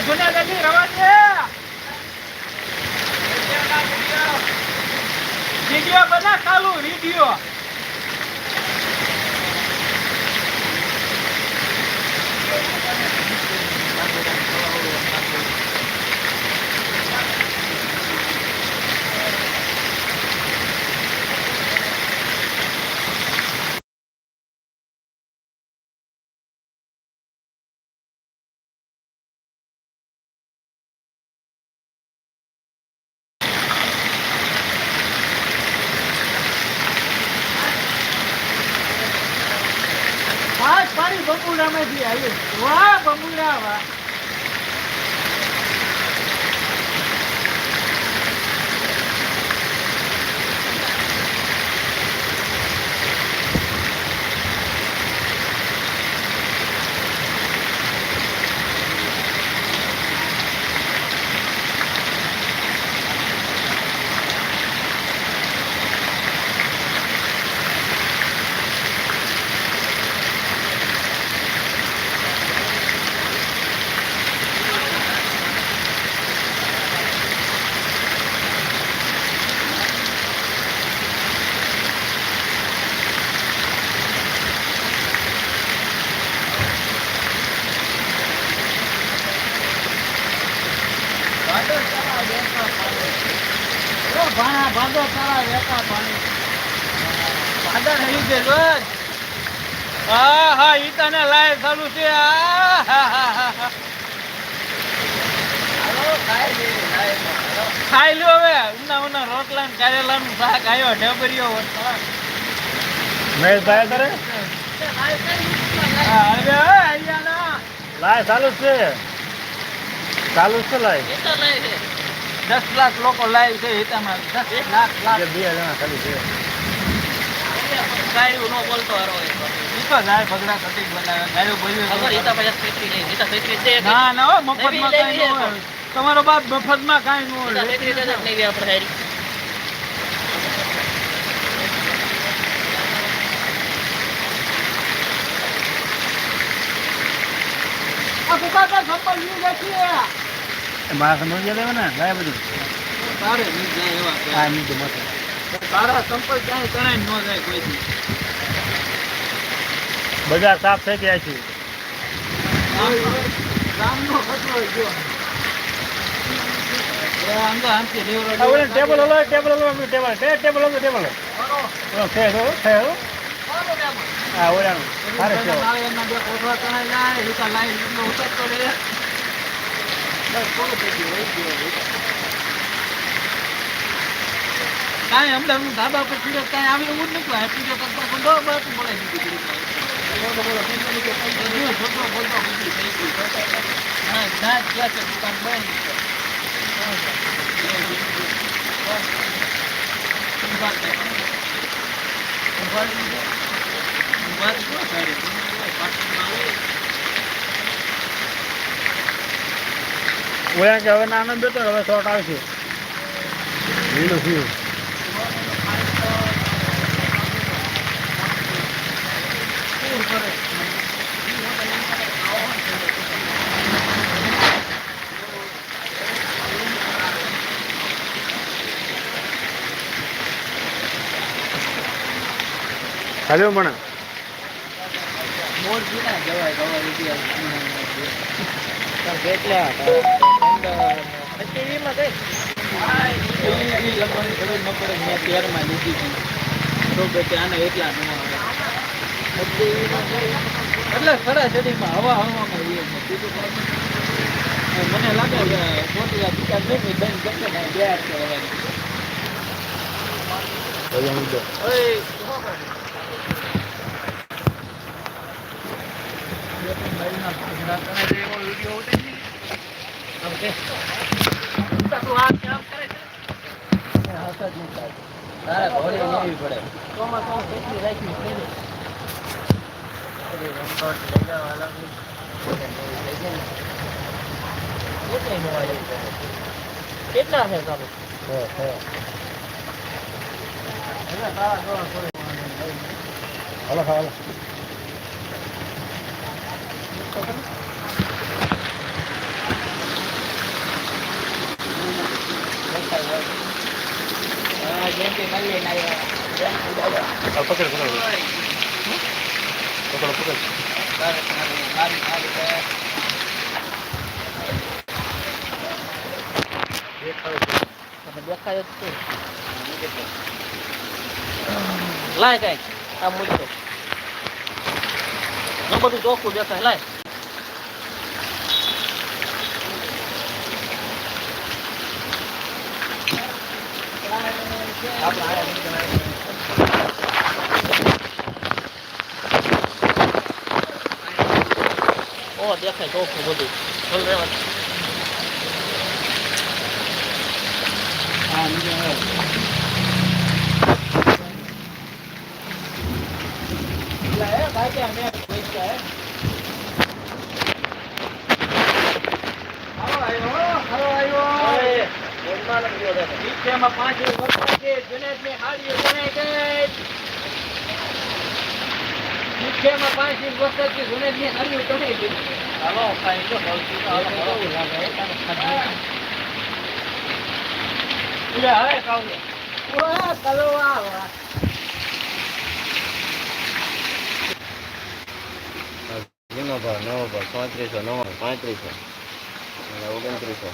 આ રવા છે. વીડિયો બના ચાલુ વીડિયો વાહ પાણી બપુડામાંથી આવ્યું વાહ બપુડા વાહ. ભાણા ભાગો તારા વેતા પાણી ભાગા રહી છે રોજ હા હા ઈ તને લાય ચાલુ છે. આ હા હા હા હા. ખાઈ લ્યો હવે. ઉના ઉના રોટલા ને કારેલા નું શાક આવ્યો ઢેબરિયો થાય તારે હા હવે હવે અહીંયા ના. લાય ચાલુ છે. ચાલુ છે લાય. દસ લાખ લોકો લાઈવ છે હિતામાં. દસ લાખ લાખ. બે જણા ખાલી છે. ગાયું નો બોલતો હારો હોય તો. જાય ભગડા બનાવે. ગાયો બોલ્યો ખબર ઈતા પછી ફેક્ટરી નહીં. ઈતા ફેક્ટરી દે ના ના હો મફતમાં લેવી, ન હોય. તમારો બાપ મફતમાં કાંઈ ન હોય. ફેક્ટરી દે જ નહીં આપણે હારી આ કુકાકા સંપલની બેઠી એ મારા સમજ ગયા ને? લાય બધું? તારે નહીં જાય એવા. હા મીઠું મસ્ત. તારા સંપલ ક્યાંય તણાય ન જાય કોઈથી. બજાર સાફ થઈ ગયા છે. ગામનો તો table hello table hello. Table table hello table hello hello હા ઓલાનું. સારે છે કાંઈ હમણાં હું ધાબા પર ચીડો કાંઈ આવી એવું જ નથી આ ચીડો કરતા પણ દો બસ બોલાઈ દીધું. બોલો, બોલો, ખોટો ખોટો બધું થઈ ગયું. હા, ના ગયા છે દુકાન બંધ છે. ઊભા ઓલા કે હવે નાનો બેટો હવે શોર્ટ આવશે. એ નથી પૂર મને મોર પીના જવાય ગવા રૂપિયા. કેટલા ટીવીમાં કઈ ન પડે મેં તેરમાં લીધી કે આને એટલા ન આવે એટલે સરાસરીમાં હવા હવામાં એ. મને લાગે કે મોટી આ દુકાન નહીં કોઈ દઈને જશે ને હાથ છે હવે. ભલે મુદ્દો ઓય, તારે ઘોડી લેવી પડે ચોમાસામાં કેટલી છે ચાલુ હાલો હાલો બેંકે મળી ને આવ્યા આ પકડ પકડ પકડ પકડ દેખાય લાય કઈ આ મૂકી ન બધું ચોખ્ખું દેખાય લાય. ઓ દેખાય ચોખ્ખું બધું ચલ રેવા દે. હા નીચે આવે ભાઈ કે અમે પૈસા હે આવો આવ્યો આવો આવ્યો ઓય, જૂનો ભાવ નવો ભાવ પાંત્રીસો નવ્વાણું પાંત્રીસો. અને ઓગણત્રીસો.